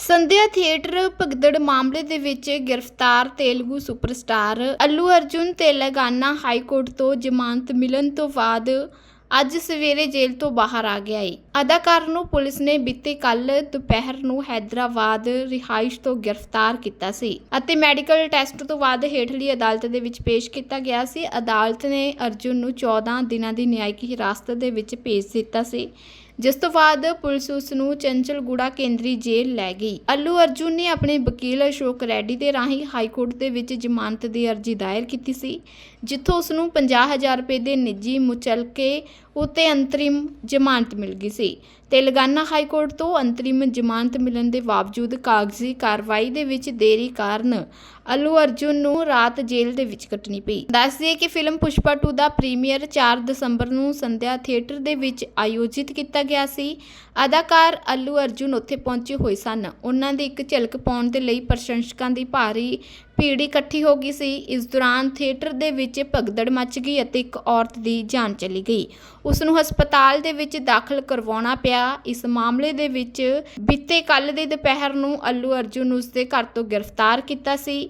ਸੰਧਿਆ theatre ਭਗਦੜ ਮਾਮਲੇ ਦੇ ਵਿੱਚ ਗ੍ਰਿਫਤਾਰ ਤੇਲਗੂ ਸੁਪਰਸਟਾਰ ਅੱਲੂ ਅਰਜੁਨ ਤੇ ਲਗਾਨਾ ਹਾਈ ਕੋਰਟ ਤੋਂ ਜ਼ਮਾਨਤ ਮਿਲਣ ਤੋਂ ਬਾਅਦ ਅੱਜ ਸਵੇਰੇ ਜੇਲ੍ਹ ਤੋਂ ਬਾਹਰ ਆ ਗਿਆ ਏ ਅਦਾਕਾਰ ਨੂੰ ਪੁਲਿਸ ਨੇ ਬੀਤੇ ਕੱਲ ਦੁਪਹਿਰ ਨੂੰ ਹైదరాబాద్ ਰਿਹਾਇਸ਼ ਤੋਂ ਗ੍ਰਿਫਤਾਰ ਕੀਤਾ ਸੀ ਅਤੇ ਮੈਡੀਕਲ ਟੈਸਟ ਤੋਂ ਬਾਅਦ ਹੇਠਲੀ ਅਦਾਲਤ ਦੇ ਵਿੱਚ ਪੇਸ਼ ਕੀਤਾ ਗਿਆ ਸੀ ਅਦਾਲਤ ਨੇ ਅਰਜੁਨ ਨੂੰ 14 ਦਿਨਾਂ ਦੀ ਨਿਆਇਕ ਹਿਰਾਸਤ ਦੇ ਵਿੱਚ ਭੇਜ ਦਿੱਤਾ ਸੀ ਜਿਸ ਤੋਂ ਬਾਅਦ ਪੁਲਿਸ ਉਸ ਨੂੰ ਚੰਚਲਗੁੜਾ ਕੇਂਦਰੀ ਜੇਲ੍ਹ ਲੈ ਗਈ ਅੱਲੂ ਅਰਜੁਨ ਨੇ ਆਪਣੇ ਵਕੀਲ ਅਸ਼ੋਕ ਰੈਡੀ ਦੇ ਰਾਹੀਂ ਹਾਈ ਕੋਰਟ ਦੇ ਵਿੱਚ ਜ਼ਮਾਨਤ ਦੀ ਅਰਜ਼ੀ ਦਾਇਰ ਕੀਤੀ ਸੀ ਜਿੱਥੋਂ ਉਸ ਨੂੰ 50000 ਰੁਪਏ ਦੇ ਨਿੱਜੀ ਮੁਚਲਕੇ ਉਤੇ ਅੰਤਰਿਮ ਜ਼ਮਾਨਤ ਮਿਲ ਗਈ ਸੀ ਤੇਲੰਗਾਨਾ ਹਾਈ ਕੋਰਟ ਤੋਂ ਅੰਤਰਿਮ ਜ਼ਮਾਨਤ ਮਿਲਣ ਦੇ ਬਾਵਜੂਦ ਕਾਗਜ਼ੀ ਕਾਰਵਾਈ ਦੇ ਵਿੱਚ ਦੇਰੀ ਕਾਰਨ ਅਲੂ ਅਰਜੁਨ ਨੂੰ ਰਾਤ ਜੇਲ੍ਹ ਦੇ ਵਿੱਚ ਕੱਟਣੀ ਪਈ ਦੱਸ ਦਈਏ ਕਿ ਫਿਲਮ ਪੁਸ਼ਪਾ 2 ਦਾ ਪ੍ਰੀਮੀਅਰ 4 ਦਸੰਬਰ ਨੂੰ ਸੰਧਿਆ ਥੀਏਟਰ ਦੇ ਵਿੱਚ ਆਯੋਜਿਤ ਕੀਤਾ ਗਿਆ ਸੀ ਅਦਾਕਾਰ ਅਲੂ ਅਰਜੁਨ ਉੱਥੇ ਪਹੁੰਚੇ ਹੋਏ ਸਨ ਉਹਨਾਂ ਦੀ ਇੱਕ ਝਲਕ ਪਾਉਣ ਦੇ ਲਈ ਪ੍ਰਸ਼ੰਸਕਾਂ ਦੀ ਭਾਰੀ ਭੀੜ ਇਕੱਠੀ ਹੋ ਗਈ ਸੀ ਇਸ ਦੌਰਾਨ ਥੀਏਟਰ ਦੇ ਵਿੱਚ ਭਗਦੜ ਮੱਚ ਗਈ ਅਤੇ ਇੱਕ ਔਰਤ ਦੀ ਜਾਨ ਚਲੀ ਗਈ ਉਸ ਨੂੰ ਹਸਪਤਾਲ ਦੇ ਵਿੱਚ ਦਾਖਲ ਕਰਵਾਉਣਾ ਪਿਆ ਇਸ ਮਾਮਲੇ ਦੇ ਵਿੱਚ ਬੀਤੇ ਕੱਲ ਦੇ ਦੁਪਹਿਰ ਨੂੰ ਅੱਲੂ ਅਰਜੁਨ ਉਸ ਦੇ ਘਰ ਤੋਂ ਗ੍ਰਿਫਤਾਰ ਕੀਤਾ ਸੀ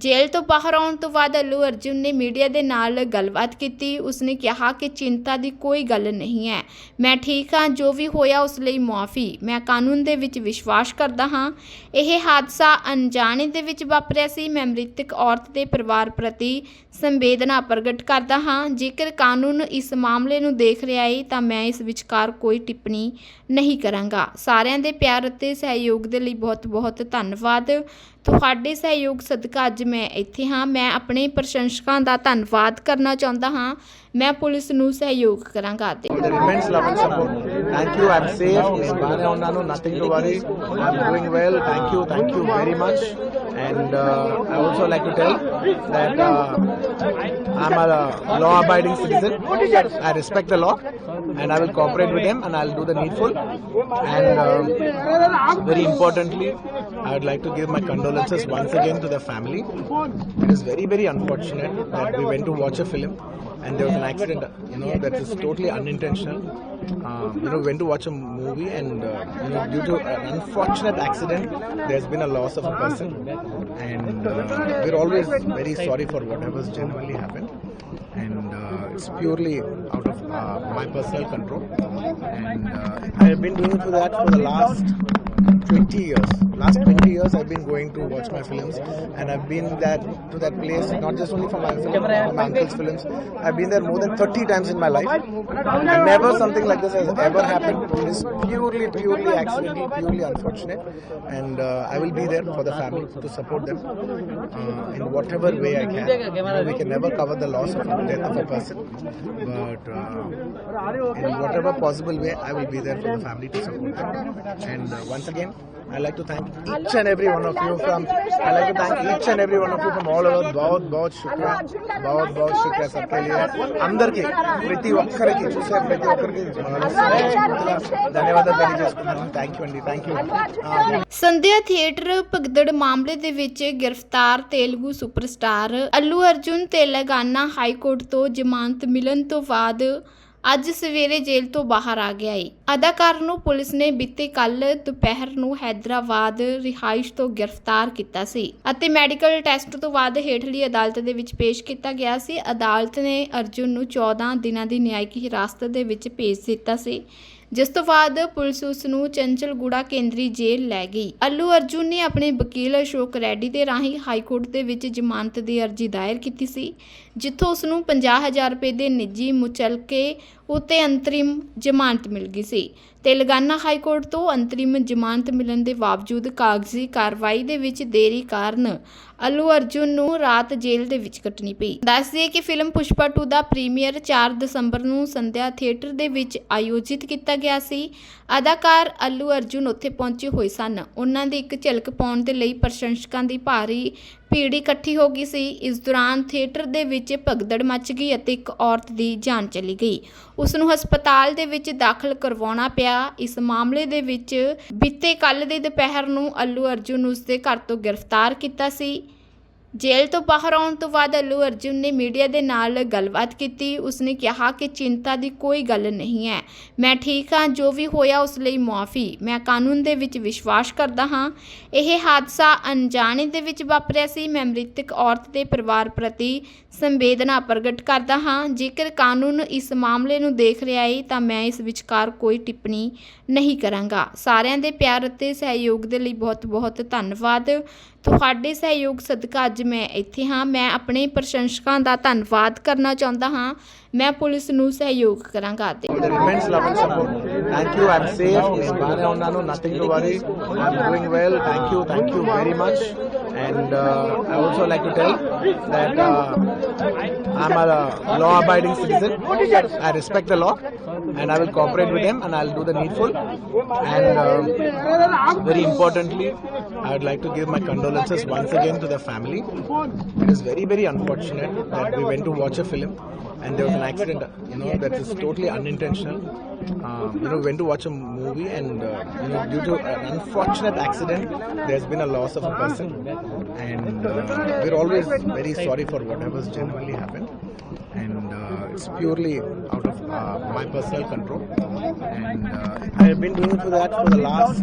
ਜੇਲ੍ਹ ਤੋਂ ਬਾਹਰ ਆਉਣ ਤੋਂ ਬਾਅਦ ਅਲੂ ਅਰਜੁਨ ਨੇ ਮੀਡੀਆ ਦੇ ਨਾਲ ਗੱਲਬਾਤ ਕੀਤੀ ਉਸਨੇ ਕਿਹਾ ਕਿ ਚਿੰਤਾ ਦੀ ਕੋਈ ਗੱਲ ਨਹੀਂ ਹੈ ਮੈਂ ਠੀਕ ਹਾਂ ਜੋ ਵੀ ਹੋਇਆ ਉਸ ਲਈ ਮਾਫੀ ਮੈਂ ਕਾਨੂੰਨ ਦੇ ਵਿੱਚ ਵਿਸ਼ਵਾਸ ਕਰਦਾ ਹਾਂ ਇਹ ਹਾਦਸਾ ਅਣਜਾਣੇ ਦੇ ਵਿੱਚ ਵਾਪਰਿਆ ਸੀ ਮੈਂ ਮ੍ਰਿਤਕ ਔਰਤ ਦੇ ਪਰਿਵਾਰ ਪ੍ਰਤੀ ਸੰਵੇਦਨਾ ਪ੍ਰਗਟ ਕਰਦਾ ਹਾਂ ਜੇਕਰ ਕਾਨੂੰਨ ਇਸ ਮਾਮਲੇ ਨੂੰ ਦੇਖ ਰਿਹਾ ਹੈ ਤਾਂ ਮੈਂ ਇਸ ਵਿਚਕਾਰ ਕੋਈ ਟਿੱਪਣੀ ਨਹੀਂ ਕਰਾਂਗਾ ਸਾਰਿਆਂ ਦੇ ਪਿਆਰ ਅਤੇ ਸਹਿਯੋਗ ਦੇ ਲਈ ਬਹੁਤ-ਬਹੁਤ ਧੰਨਵਾਦ ਤੁਹਾਡੇ ਸਹਿਯੋਗ ਸਦਕਾ ਅੱਜ ਮੈਂ ਇੱਥੇ ਹਾਂ ਮੈਂ ਆਪਣੇ ਪ੍ਰਸ਼ੰਸਕਾਂ ਦਾ ਧੰਨਵਾਦ ਕਰਨਾ ਚਾਹੁੰਦਾ ਹਾਂ ਮੈਂ ਪੁਲਿਸ ਨੂੰ ਸਹਿਯੋਗ ਕਰਾਂਗਾ ਤੇ ਥੈਂਕ ਯੂ ਆਮ ਸੇਫ ਇਸ ਬਾਰੇ ਉਹਨਾਂ ਨੂੰ nothing to worry I'm doing well thank you thank you very much and also like to tell that I'm a law-abiding citizen. I respect the law, and I will cooperate with them, and I'll do the needful. And uh, very importantly, I would like to give my condolences once again to the family. It is very, very unfortunate that we went to watch a film, and there was an accident. You know that is totally unintentional um, you know went to watch a movie and uh, you know due to an unfortunate accident there's been a loss of a person and uh, we're always very sorry for whatever's generally happened and uh, it's purely out of uh, my personal control and uh, I've been doing for that for the last 20 years. Last 20 years, I've been going to watch my films, and I've been that to that place not just only for my film, for uh, my uncle's films. I've been there more than 30 times in my life. Never something like this has ever happened. It's purely, purely accidental, purely unfortunate, and uh, I will be there for the family to support them uh, in whatever way I can. We can never cover the loss of death of a person, but uh, in whatever possible way, I will be there for the family to support them. And uh, once again, I like to thank each and every one of you from I like to thank each and every one of you from all over बहुत बहुत शुक्रिया बहुत बहुत शुक्रिया सबके लिए అందరికీ ప్రతి ఒక్కరికి చూసే ప్రతి ఒక్కరికి ధన్యవాదాలు తెలియజేసుకున్నాను థ్యాంక్ యూ అండి థ్యాంక్ యూ సంధ్యా థియేటర్ ਭਗਦੜ ਮਾਮਲੇ ਦੇ ਵਿੱਚ ਗ੍ਰਿਫਤਾਰ Telugu superstar Allu Arjun Telangana high court ਤੋਂ ਜ਼ਮਾਨਤ ਮਿਲਣ ਤੋਂ ਬਾਅਦ ਅੱਜ ਸਵੇਰੇ ਜੇਲ੍ਹ ਤੋਂ ਬਾਹਰ ਆ ਗਿਆ ਏ ਅਦਾਕਾਰ ਨੂੰ ਪੁਲਿਸ ਨੇ ਬੀਤੇ ਕੱਲ ਦੁਪਹਿਰ ਨੂੰ ਹైదరాబాద్ ਰਿਹਾਇਸ਼ ਤੋਂ ਗ੍ਰਿਫਤਾਰ ਕੀਤਾ ਸੀ ਅਤੇ ਮੈਡੀਕਲ ਟੈਸਟ ਤੋਂ ਬਾਅਦ ਹੇਠਲੀ ਅਦਾਲਤ ਦੇ ਵਿੱਚ ਪੇਸ਼ ਕੀਤਾ ਗਿਆ ਸੀ ਅਦਾਲਤ ਨੇ ਅਰਜੁਨ ਨੂੰ 14 ਦਿਨਾਂ ਦੀ ਨਿਆਇਕ ਹਿਰਾਸਤ ਦੇ ਵਿੱਚ ਭੇਜ ਦਿੱਤਾ ਸੀ ਜਿਸ ਤੋਂ ਬਾਅਦ ਪੁਲਿਸ ਉਸ ਨੂੰ ਚੰਚਲਗੁੜਾ ਕੇਂਦਰੀ ਜੇਲ੍ਹ ਲੈ ਗਈ ਅੱਲੂ ਅਰਜੁਨ ਨੇ ਆਪਣੇ ਵਕੀਲ ਅਸ਼ੋਕ ਰੈਡੀ ਦੇ ਰਾਹੀਂ ਹਾਈ ਕੋਰਟ ਦੇ ਵਿੱਚ ਜ਼ਮਾਨਤ ਦੀ ਅਰਜ਼ੀ ਦਾਇਰ ਕੀਤੀ ਸੀ ਜਿੱਥੋਂ ਉਸ ਨੂੰ 50000 ਰੁਪਏ ਦੇ ਨਿੱਜੀ ਮੁਚਲਕੇ ਉਤੇ ਅੰਤਰਿਮ ਜ਼ਮਾਨਤ ਮਿਲ ਗਈ ਸੀ ਤੇਲਗਾਨਾ ਹਾਈ ਕੋਰਟ ਤੋਂ ਅੰਤਰਿਮ ਜ਼ਮਾਨਤ ਮਿਲਣ ਦੇ ਬਾਵਜੂਦ ਕਾਗਜ਼ੀ ਕਾਰਵਾਈ ਦੇ ਵਿੱਚ ਦੇਰੀ ਕਾਰਨ ਅਲੂ ਅਰਜੁਨ ਨੂੰ ਰਾਤ ਜੇਲ੍ਹ ਦੇ ਵਿੱਚ ਕੱਟਣੀ ਪਈ ਦੱਸ ਦਈਏ ਕਿ ਫਿਲਮ ਪੁਸ਼ਪਾ 2 ਦਾ ਪ੍ਰੀਮੀਅਰ 4 ਦਸੰਬਰ ਨੂੰ ਸੰਧਿਆ ਥੀਏਟਰ ਦੇ ਵਿੱਚ ਆਯੋਜਿਤ ਕੀਤਾ ਗਿਆ ਸੀ ਅਦਾਕਾਰ ਅਲੂ ਅਰਜੁਨ ਉੱਥੇ ਪਹੁੰਚੇ ਹੋਏ ਸਨ ਉਹਨਾਂ ਦੀ ਇੱਕ ਝਲਕ ਪਾਉਣ ਦੇ ਲਈ ਪ੍ਰਸ਼ੰਸਕਾਂ ਦੀ ਭਾਰੀ ਭੀੜ ਇਕੱਠੀ ਹੋ ਗਈ ਸੀ ਇਸ ਦੌਰਾਨ ਥੀਏਟਰ ਦੇ ਵਿੱਚ ਭਗਦੜ ਮੱਚ ਗਈ ਅਤੇ ਇੱਕ ਔਰਤ ਦੀ ਜਾਨ ਚਲੀ ਗਈ ਉਸ ਨੂੰ ਹਸਪਤਾਲ ਦੇ ਵਿੱਚ ਦਾਖਲ ਕਰਵਾਉਣਾ ਪਿਆ ਇਸ ਮਾਮਲੇ ਦੇ ਵਿੱਚ ਬੀਤੇ ਕੱਲ ਦੇ ਦੁਪਹਿਰ ਨੂੰ ਅੱਲੂ ਅਰਜੁਨ ਉਸ ਦੇ ਘਰ ਤੋਂ ਗ੍ਰਿਫਤਾਰ ਕੀਤਾ ਸੀ ਜੇਲ੍ਹ ਤੋਂ ਬਾਹਰ ਆਉਣ ਤੋਂ ਬਾਅਦ ਅਲੂ ਅਰਜੁਨ ਨੇ ਮੀਡੀਆ ਦੇ ਨਾਲ ਗੱਲਬਾਤ ਕੀਤੀ ਉਸਨੇ ਕਿਹਾ ਕਿ ਚਿੰਤਾ ਦੀ ਕੋਈ ਗੱਲ ਨਹੀਂ ਹੈ ਮੈਂ ਠੀਕ ਹਾਂ ਜੋ ਵੀ ਹੋਇਆ ਉਸ ਲਈ ਮਾਫੀ ਮੈਂ ਕਾਨੂੰਨ ਦੇ ਵਿੱਚ ਵਿਸ਼ਵਾਸ ਕਰਦਾ ਹਾਂ ਇਹ ਹਾਦਸਾ ਅਣਜਾਣੇ ਦੇ ਵਿੱਚ ਵਾਪਰਿਆ ਸੀ ਮੈਂ ਮ੍ਰਿਤਕ ਔਰਤ ਦੇ ਪਰਿਵਾਰ ਪ੍ਰਤੀ ਸੰਵੇਦਨਾ ਪ੍ਰਗਟ ਕਰਦਾ ਹਾਂ ਜੇਕਰ ਕਾਨੂੰਨ ਇਸ ਮਾਮਲੇ ਨੂੰ ਦੇਖ ਰਿਹਾ ਹੈ ਤਾਂ ਮੈਂ ਇਸ ਵਿਚਕਾਰ ਕੋਈ ਟਿੱਪਣੀ ਨਹੀਂ ਕਰਾਂਗਾ ਸਾਰਿਆਂ ਦੇ ਪਿਆਰ ਅਤੇ ਸਹਿਯੋਗ ਦੇ ਲਈ ਬਹੁਤ-ਬਹੁਤ ਧੰਨਵਾਦ ਤੁਹਾਡੇ ਸਹਿਯੋਗ ਸਦਕਾ ਅੱਜ ਮੈਂ ਇੱਥੇ ਹਾਂ ਮੈਂ ਆਪਣੇ ਪ੍ਰਸ਼ੰਸਕਾਂ ਦਾ ਧੰਨਵਾਦ ਕਰਨਾ ਚਾਹੁੰਦਾ ਹਾਂ ਮੈਂ ਪੁਲਿਸ ਨੂੰ ਸਹਿਯੋਗ ਕਰਾਂਗਾ ਤੇ ਰਿਮੈਂਡਸ ਲਵਨ ਥੈਂਕ ਯੂ ਆਮ ਸੇਫ ਇਸ ਬਾਰੇ ਉਹਨਾਂ ਨੂੰ nothing to worry I'm doing well thank you thank you very much and I also like to tell that I'm a law abiding citizen I respect the law and I will cooperate with him and I'll do the needful. And um, very importantly, I would like to give my condolences once again to the family. It is very, very unfortunate that we went to watch a film and there was an accident, you know, that is totally unintentional. Um, you know, we went to watch a movie and, uh, you know, due to an unfortunate accident, there's been a loss of a person. And uh, we're always very sorry for whatever's generally happened. And uh, it's purely out of uh, my personal control. And uh, I have been doing for that for the last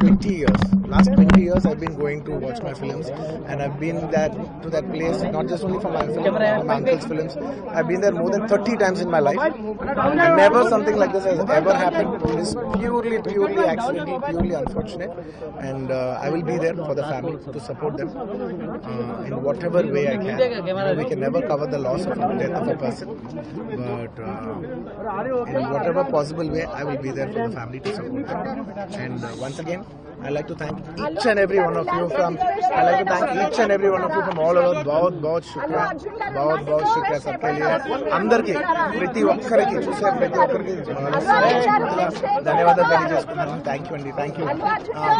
20 years. Last 20 years, I've been going to watch my films, and I've been that to that place not just only for my film, for my uncle's films. I've been there more than 30 times in my life. never something like this has ever happened. It's purely, purely accidental, purely unfortunate. And uh, I will be there for the family to support them uh, in whatever way I can. You know, we can never cover the loss of the death of a person, But uh, in whatever possible way, I will be there for the family to support them. And uh, once again, I'd like to thank each and every one of you from I'd like to thank each and every one of you from all over बहुत बहुत शुक्रिया बहुत बहुत शुक्रिया सबके लिए అందరికీ ప్రతి ఒక్కరికి చూసే ప్రతి ఒక్కరికి ధన్యవాదాలు తెలియజేసుకున్నాను థ్యాంక్ యూ అండి థ్యాంక్ యూ